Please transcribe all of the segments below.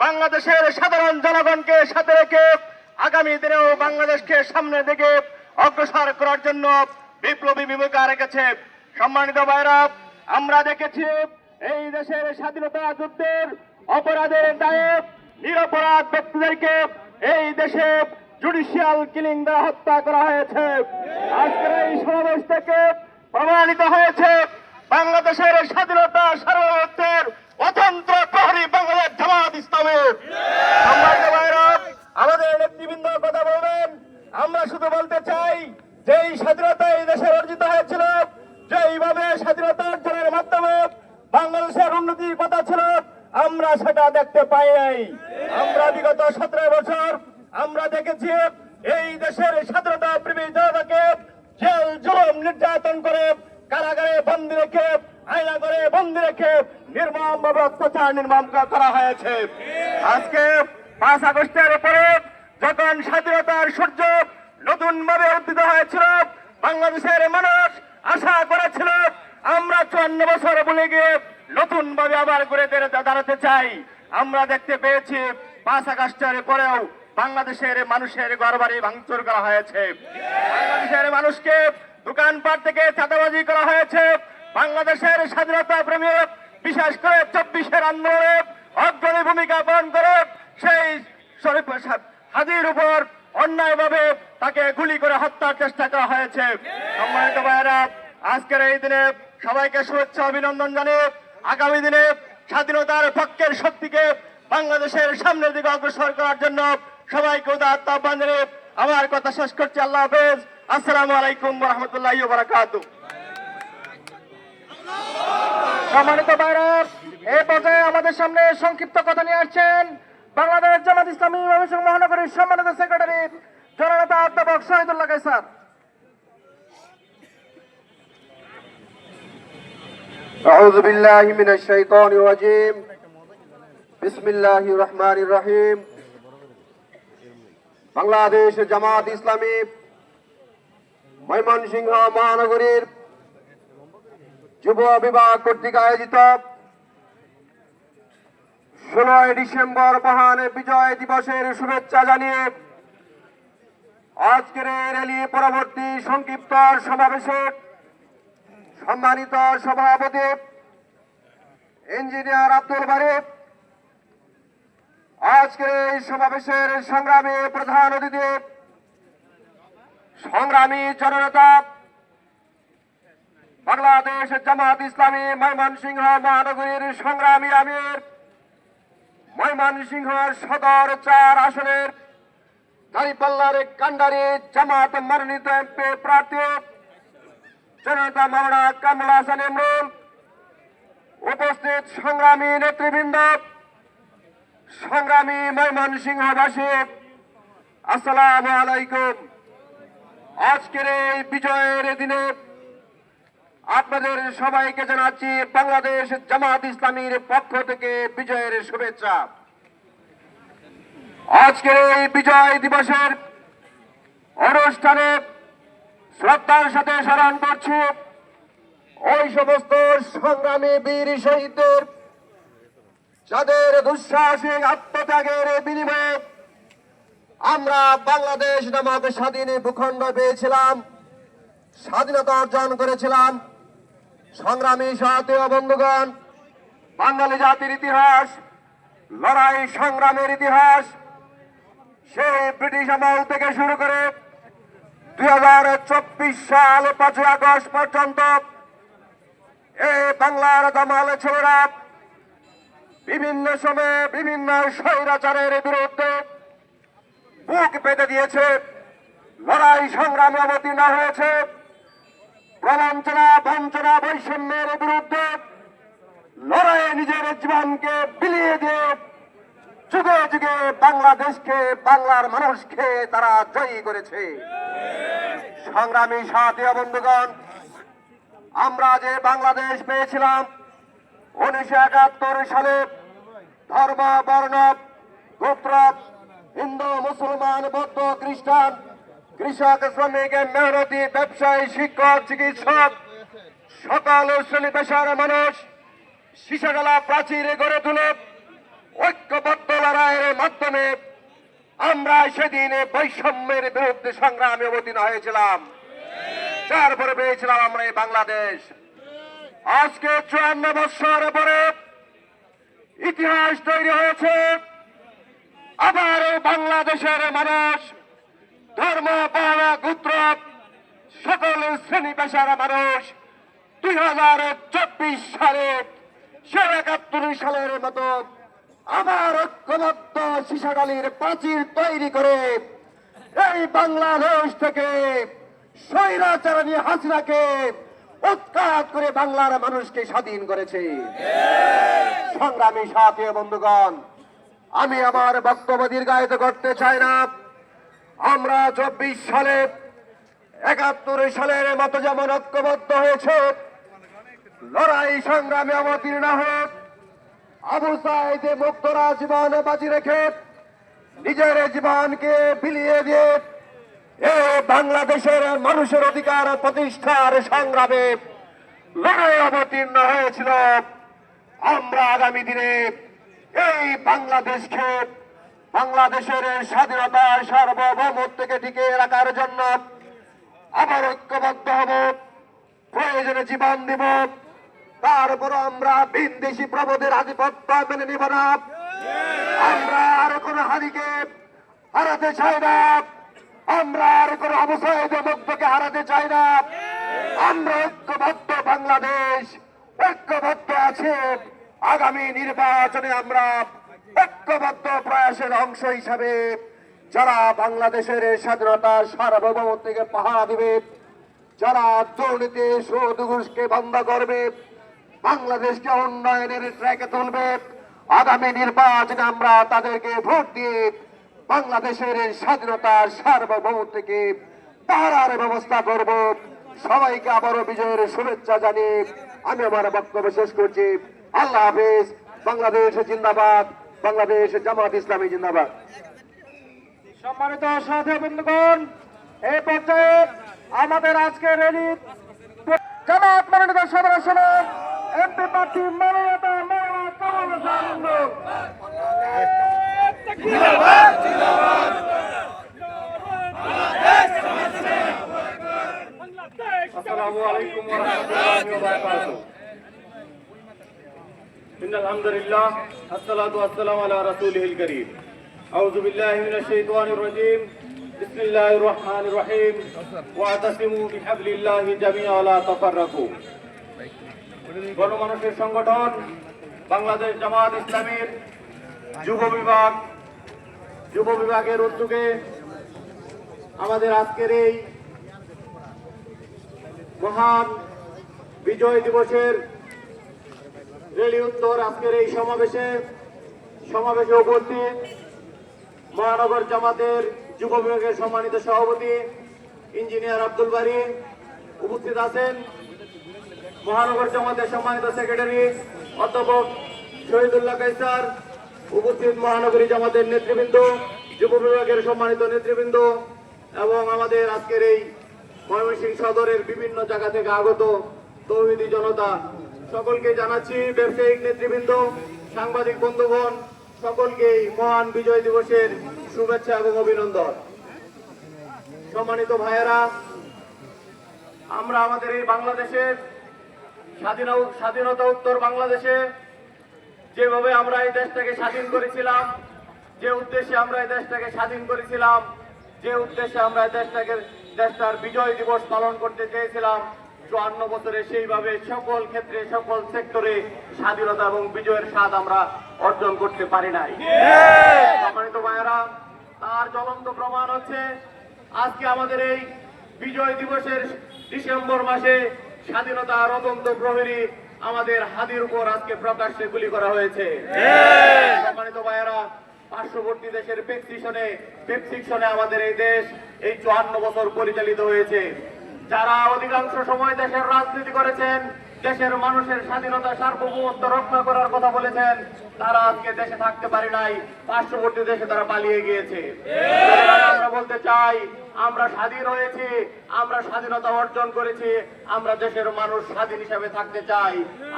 বাংলাদেশের সাধারণ জনগণকে সাথে রেখে আগামী দিনেও বাংলাদেশকে সামনে দিকে অগ্রসর করার জন্য বিপ্লবী ভূমিকা রেখেছে। সম্মানিত ভাইরা আমরা দেখেছি এই দেশের স্বাধীনতা যুদ্ধের অপরাধের দায়ে নিরপরাধ ব্যক্তিদেরকে এই দেশে জুডিশিয়াল কিলিং দ্বারা হত্যা করা হয়েছে। আজকের এই সমাবেশ থেকে প্রমাণিত হয়েছে বাংলাদেশের স্বাধীনতা সার্বভৌমত্বের অতন্ত্র আমরা শুধু বলতে চাই যে এই স্বাধীনতা এই দেশে অর্জিত হয়েছিল যে এইভাবে স্বাধীনতা অর্জনের মাধ্যমে বাংলাদেশের উন্নতির কথা ছিল, আমরা সেটা দেখতে পাই নাই। আমরা বিগত সতেরো বছর আমরা দেখেছি, এই দেশের স্বাধীনতা প্রেমী জনতাকে জেল জুলুম নির্যাতন করে কারাগারে বন্দি রেখে আয়না করে বন্দি রেখে নির্মম ভাবে অত্যাচার নির্মম করা হয়েছে। আজকে পাঁচ আগস্টের পরে যখন স্বাধীনতার সূর্য নতুন ভাবে উদ্দিত হয়েছিল, বাংলাদেশের মানুষ আশা করেছিল, আমরা চুয়ান্ন বছর বলে গিয়ে নতুন ভাবে আবার ঘুরে দাঁড়াতে চাই। আমরা দেখতে পেয়েছি, পাঁচ আগস্টের পরেও বাংলাদেশের মানুষের ঘরবাড়ি ভাঙচুর করা হয়েছে। বাংলাদেশের মানুষকে দোকানপাট থেকে চাঁদাবাজি করা হয়েছে। বাংলাদেশের স্বাধীনতা প্রেমী বিশেষ করে চব্বিশের আন্দোলনে অগ্রণী ভূমিকা পালন করে সেই শরীফ হাজির উপর অন্যায়ভাবে তাকে গুলি করে হত্যার চেষ্টা করা হয়েছে। সম্মানিত ভাইয়েরা, আজকের এই দিনে সবাইকে শুভেচ্ছা, অভিনন্দন জানিয়ে আগামী দিনে স্বাধীনতার পক্ষের শক্তিকে বাংলাদেশের সামনের দিকে অগ্রসর করার জন্য সবাইকে উদাত্ত আহ্বান জানিয়ে আমার কথা শেষ করছি। আল্লাহ হাফেজ। আসসালামু আলাইকুম রহমতুল্লাহ বারাকাত সম্মানিত ভাইরা এই পর্যায়ে আমাদের সামনে সংক্ষিপ্ত কথা নিয়ে আসছেন বাংলাদেশ জামাত ইসলামী ময়মনসিংহ মহানগরীর সম্মানিত সেক্রেটারি জননেতা অধ্যাপক শহীদুল্লাহ কাইসার أعوذ بالله من الشيطان الرجيم بسم الله الرحمن الرحيم বাংলাদেশ জামাত ইসলামী ময়মনসিংহ মহানগরীর যুব বিভাগ কর্তৃক আয়োজিত ষোলোই ডিসেম্বর মহান বিজয় দিবসের শুভেচ্ছা জানিয়ে আজকের র্যালি পরবর্তী সংক্ষিপ্ত সমাবেশে সম্মানিত সভাপতি ইঞ্জিনিয়ার আব্দুল বারিফ আজকের এই সমাবেশের সংগ্রামী প্রধান অতিথি, সংগ্রামী জননেতা বাংলাদেশ জামাত ইসলামী ময়মনসিংহ মহানগরীর সংগ্রামী আমির। ময়মনসিংহ সদর চার আসনের দাঁড়িপাল্লার কান্ডারি জামাত মনোনীত এমপি প্রার্থী জনতা মাওনা কামলা হাসান ইমরুল। উপস্থিত সংগ্রামী নেতৃবৃন্দ, সংগ্রামী ময়মনসিংহবাসী, আসসালামু আলাইকুম। আজকের এই বিজয়ের দিনে আপনাদের সবাইকে জানাচ্ছি বাংলাদেশ জামাত ইসলামীর পক্ষ থেকে বিজয়ের শুভেচ্ছা। আজকের এই বিজয় দিবসের অনুষ্ঠানে শ্রদ্ধার সাথে স্মরণ করছি, ওই সমস্ত সংগ্রামী বীর শহীদদের, যাদের দুঃসাহসিক আত্মত্যাগের বিনিময়ে আমরা বাংলাদেশ নামক স্বাধীন ভূখণ্ড পেয়েছিলাম, স্বাধীনতা অর্জন করেছিলাম। সংগ্রামী সাথীয় বন্ধুগণ, বাঙালি জাতির ইতিহাস, লড়াই সংগ্রামের ইতিহাস, সেই ব্রিটিশ আমল থেকে শুরু করে দুই হাজার চব্বিশ সাল পাঁচই আগস্ট পর্যন্ত এই বাংলার দমাল ছেলেরা বিভিন্ন সময়ে বিভিন্ন স্বৈরাচারের বিরুদ্ধে বুক পেতে দিয়েছে। লড়াই সংগ্রামে অবতীর্ণ হয়েছে। প্রবঞ্চনা বঞ্চনা, বৈষম্যের বিরুদ্ধে লড়াইয়ে নিজের জীবনকে বিলিয়ে দিয়ে যুগে যুগে বাংলাদেশকে, বাংলার মানুষকে তারা জয়ী করেছে। সংগ্রামী সাথী বন্ধুগণ, আমরা যে বাংলাদেশ পেয়েছিলাম উনিশশো একাত্তর সালে ধর্ম, বর্ণ, গোত্র, হিন্দু, মুসলমান, বৌদ্ধ, খ্রিস্টান কৃষক শ্রমিক মেহনতি ব্যবসায়ী, শিক্ষক, চিকিৎসক, সকল শ্রেণি পেশার মানুষ শিশাগলা প্রাচীরে গড়ে তুলে ঐক্যবদ্ধ লড়াইয়ের মাধ্যমে আমরা সেদিন বৈষম্যের বিরুদ্ধে সংগ্রামে অবতীর্ণ হয়েছিলাম। তারপরে পেয়েছিলাম আমরা এই বাংলাদেশ। আজকে চুয়ান্ন বৎসর পরে ইতিহাস তৈরি হয়েছে। আবার বাংলাদেশের মানুষ ধর্ম বর্ণ গোত্র, সকল শ্রেণি পেশার মানুষ, দুই হাজার চব্বিশ সালে সে একাত্তর সালের মতো আবার ঐক্যবদ্ধ শিশাগালির প্রাচীর তৈরি করে এই বাংলাদেশ থেকে স্বৈরাচারণী হাসিনাকে উৎখাত করে বাংলার মানুষকে স্বাধীন করেছে। সংগ্রামী সাথী বন্ধুগণ, আমি আমার বক্তব্য দীর্ঘায়িত করতে চাই না। আমরা চব্বিশ সালে, একাত্তর সালের মতো যেমন ঐক্যবদ্ধ হয়েছে, লড়াই সংগ্রামে অবতীর্ণ হোক আবু সাইদে মুক্তরা জীবন বাজি রেখে নিজের জীবনকে বিলিয়ে দিয়ে এ বাংলাদেশের মানুষের অধিকার প্রতিষ্ঠার সংগ্রামে লড়াই অবতীর্ণ হয়েছিল। আমরা আগামী দিনে এই বাংলাদেশকে বাংলাদেশের স্বাধীনতার সার্বভৌমত্বকে টিকে রাখার জন্য আবার ঐক্যবদ্ধ হব, প্রয়োজনে জীবন দিব। তারপর আমরা বিদেশি প্রবোধের আধিপত্য মেনে নিব না। আমরা আর কোন হারিকে হারাতে চাই না। আমরা আর কোন অবসায় মুক্তকে হারাতে চাই না। আমরা ঐক্যবদ্ধ বাংলাদেশ, ঐক্যবদ্ধ আছে আগামী নির্বাচনে আমরা ঐক্যবদ্ধ প্রয়াসের অংশ হিসাবে যারা বাংলাদেশের স্বাধীনতা সার্বভৌমত্বকে পাহারা দিবে, যারা দুর্নীতি, সুদ, ঘুষকে বন্ধ করবে, বাংলাদেশকে উন্নয়নের ট্র্যাকে তুলবে, আগামী নির্বাচনে আমরা তাদেরকে ভোট দিয়ে বাংলাদেশের স্বাধীনতা সার্বভৌমত্বকে পাহারার ব্যবস্থা করব। সবাইকে আবারও বিজয়ের শুভেচ্ছা জানিয়ে আমি আমার বক্তব্য শেষ করছি। আল্লাহ হাফেজ, বাংলাদেশ জিন্দাবাদ। বাংলাদেশ জামাত ইসলামী জিন্দাবাদ। সম্মানিত সাথী বন্ধুগণ এই পর্যায়ে আমাদের আজকের র্যালি জামাত মনোনীত সদস্য এমপি প্রার্থী মনোনীত মৌলানা কামাল আসসালামু আলাইকুম ওয়া রাহমাতুল্লাহি ওয়া বারাকাতুহু। إن الحمد لله الصلاة والسلام على رسوله الكريم أعوذ بالله من الشيطان الرجيم بسم الله الرحمن الرحيم واعتصموا بحبل الله جميعا ولا تفرقوا গণমানুষের সংগঠন বাংলাদেশ জামাত ইসলামীর যুব বিভাগ যুব বিভাগের উদ্যোগে আমাদের আজকের এই মহান বিজয় দিবসের রেলি উত্তর আজকের এই সমাবেশে। সমাবেশে উপস্থিত মহানগর জামাতের যুব বিভাগের সম্মানিত সভাপতি ইঞ্জিনিয়ার আব্দুল বারি উপস্থিত আছেন। মহানগর জামাতের সম্মানিত সেক্রেটারি অধ্যাপক শহীদুল্লাহ কাইসার উপস্থিত মহানগরী জামাতের নেতৃবৃন্দ, যুব বিভাগের সম্মানিত নেতৃবৃন্দ এবং আমাদের আজকের এই ময়মনসিংহ সদরের বিভিন্ন জায়গা থেকে আগত তৌহিদি জনতা সকলকে জানাচ্ছি ব্যবসায়িক নেতৃবৃন্দ, সাংবাদিক বন্ধুগণ সকলকে মহান বিজয় দিবসের শুভেচ্ছা এবং অভিনন্দন। সম্মানিত ভাইয়েরা, আমরা আমাদের এই বাংলাদেশের স্বাধীন স্বাধীনতা উত্তর বাংলাদেশে যেভাবে আমরা এই দেশটাকে স্বাধীন করেছিলাম, যে উদ্দেশ্যে আমরা এই দেশটাকে স্বাধীন করেছিলাম, যে উদ্দেশ্যে আমরা এই দেশটাকে দেশটার বিজয় দিবস পালন করতে চেয়েছিলাম চুয়ান্ন বছরে সেইভাবে সকল ক্ষেত্রে সকল সেক্টরে স্বাধীনতা এবং বিজয়ের স্বাদ আমরা অর্জন করতে পারি নাই। সম্মানিত ভাইয়েরা তার জ্বলন্ত প্রমাণ হচ্ছে আজকে আমাদের এই বিজয় দিবসের ডিসেম্বর মাসে স্বাধীনতা রতন্ত প্রহরী আমাদের হাদির উপর আজকে প্রকাশ্যে গুলি করা হয়েছে। সম্মানিত ভাইয়েরা পার্শ্ববর্তী দেশের পেক্সিশনে পেপসিকশনে আমাদের এই দেশ এই চুয়ান্ন বছর পরিচালিত হয়েছে। যারা অধিকাংশ সময় দেশের রাজনীতি করেছেন দেশের মানুষের স্বাধীনতা সার্বভৌমত্ব রক্ষা করার কথা বলেছেন তারা আজকে দেশে থাকতে পারে নাই পার্শ্ববর্তী দেশে তারা পালিয়ে গিয়েছে। আমরা বলতে চাই আমরা স্বাধীন হয়েছি আমরা স্বাধীনতা অর্জন করেছি আমরা দেশের মানুষ স্বাধীন হিসাবে থাকতে চাই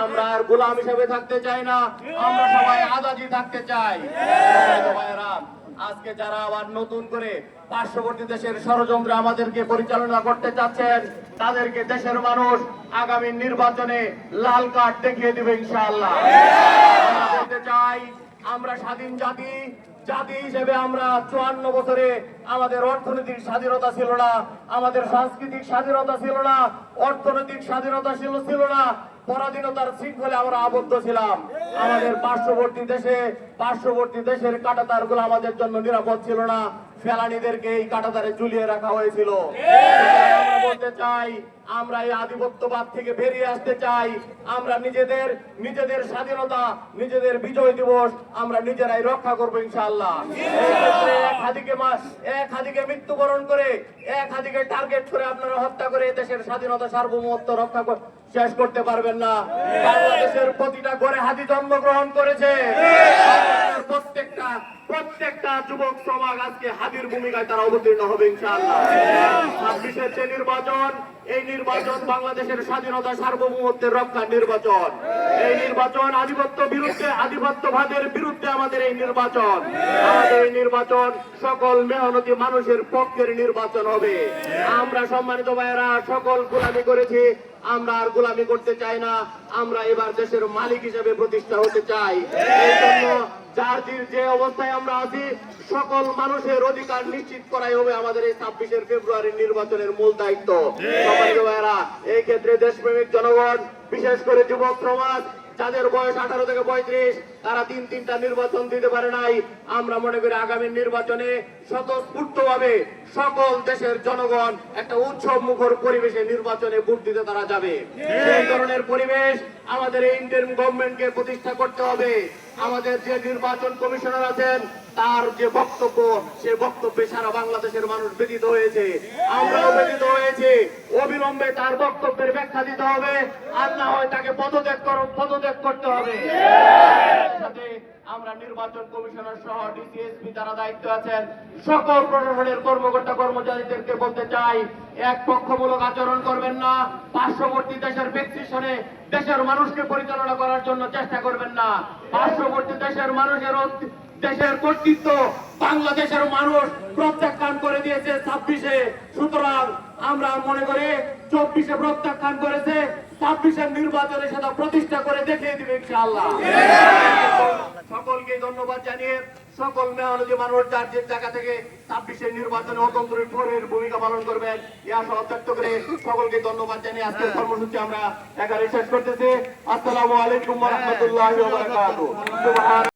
আমরা আর গোলাম হিসাবে থাকতে চাই না আমরা সবাই আজাদি থাকতে চাই। ভাইয়েরা, আজকে যারা আবার নতুন করে পার্শ্ববর্তী দেশের ষড়যন্ত্র আমাদেরকে পরিচালনা করতে চাচ্ছেন, তাদেরকে দেশের মানুষ আগামী নির্বাচনে লাল কার্ড দেখিয়ে দিবে ইনশাআল্লাহ। চাই, আমরা স্বাধীন জাতি জাতি হিসেবে আমরা চুয়ান্ন বছরে আমাদের অর্থনৈতিক স্বাধীনতা ছিল না, আমাদের সাংস্কৃতিক স্বাধীনতা ছিল না, অর্থনৈতিক স্বাধীনতা ছিল না। পরাধীনতার শৃঙ্খলে আমরা আবদ্ধ ছিলাম। আমাদের পার্শ্ববর্তী দেশে পার্শ্ববর্তী দেশের কাটাতার আমাদের জন্য নিরাপদ ছিল না। ফেলানিদেরকে এই কাটাতারে ঝুলিয়ে রাখা হয়েছিল। আমরা এই আধিপত্যবাদ থেকে বেরিয়ে আসতে চাই। আমরা নিজেদের নিজেদের স্বাধীনতা, নিজেদের বিজয় দিবস আমরা নিজেরাই রক্ষা করব ক্ষেত্রে এক হাদিকে মৃত্যুবরণ করে, এক হাদিকে টার্গেট করে আপনারা হত্যা করে দেশের স্বাধীনতা সার্বভৌমত্ব রক্ষা শেষ করতে পারবেন না। বাংলাদেশের প্রতিটা ঘরে হাতি জন্মগ্রহণ করেছে। বাংলাদেশের প্রত্যেকটা যুবক সমাজ আজকে হাতির ভূমিকায় তারা অবতীর্ণ হবে, ইনশাআল্লাহ। ছাব্বিশের যে নির্বাচন, এই নির্বাচন বাংলাদেশের স্বাধীনতা সার্বভৌমত্বের রক্ষার নির্বাচন। এই নির্বাচন আধিপত্য বিরুদ্ধে, আধিপত্যবাদের বিরুদ্ধে আমাদের এই নির্বাচন। আমাদের এই নির্বাচন সকল মেহনতি মানুষের পক্ষের নির্বাচন হবে। আমরা সম্মানিত ভাইয়েরা সকল গোলামি করেছি আমরা আর গোলামি করতে চাই না আমরা এবার দেশের মালিক হিসেবে প্রতিষ্ঠা হতে চাই। এই জন্য যার যে- অবস্থায় আমরা আছি সকল মানুষের অধিকার নিশ্চিত করাই হবে আমাদের এই ছাব্বিশের ফেব্রুয়ারির নির্বাচনের মূল দায়িত্ব। এই ক্ষেত্রে দেশপ্রেমিক জনগণ বিশেষ করে যুবক সমাজ যাদের বয়স আঠারো থেকে পঁয়ত্রিশ তারা তিন তিনটা নির্বাচন দিতে পারে নাই। আমরা মনে করি আগামী নির্বাচনে স্বতঃস্ফূর্ত ভাবে সকল দেশের জনগণ একটা উৎসব মুখর পরিবেশে নির্বাচনে ভোট দিতে তারা যাবে। সেই ধরনের পরিবেশ আমাদের এই ইন্ডিয়ান গভর্নমেন্টকে প্রতিষ্ঠা করতে হবে। আমাদের যে নির্বাচন কমিশনার আছেন তার যে বক্তব্য সে বক্তব্যে সারা বাংলাদেশের মানুষ ব্যতীত হয়েছে। আমরাও ব্যতীত হয়েছে। অবিলম্বে তার বক্তব্যের ব্যাখ্যা দিতে হবে। আর না হয় তাকে পদত্যাগ কর- পদত্যাগ করতে হবে। সাথে আমরা নির্বাচন কমিশনার সহ ডিসিএসপি যারা দায়িত্ব আছেন, সকল প্রশাসনের কর্মকর্তা কর্মচারীদেরকে বলতে চাই এক পক্ষমূলক আচরণ করবেন না, পার্শ্ববর্তী দেশের প্রেসক্রিপশনে দেশের মানুষকে পরিচালনা করার জন্য চেষ্টা করবেন না। পার্শ্ববর্তী দেশের মানুষের দেশের কর্তৃত্ব বাংলাদেশের মানুষ প্রত্যাখ্যান করে দিয়েছে ছাব্বিশে। সুতরাং আমরা মনে করি চব্বিশে প্রত্যাখ্যান করেছে ছাব্বিশের নির্বাচনে সেটা প্রতিষ্ঠা করে দেখিয়ে দিবে ইনশাআল্লাহ। সকলকে ধন্যবাদ জানিয়ে সকল মেহনতি মানুষ যার যে জায়গা থেকে ছাব্বিশের নির্বাচনে অতন্ত্র ফোরের ভূমিকা পালন করবেন ইয়া সহ করে সকলকে ধন্যবাদ জানিয়ে আজকের কর্মসূচি আমরা এখানে শেষ করতেছি। আসসালামু আলাইকুম রহমতুল্লাহ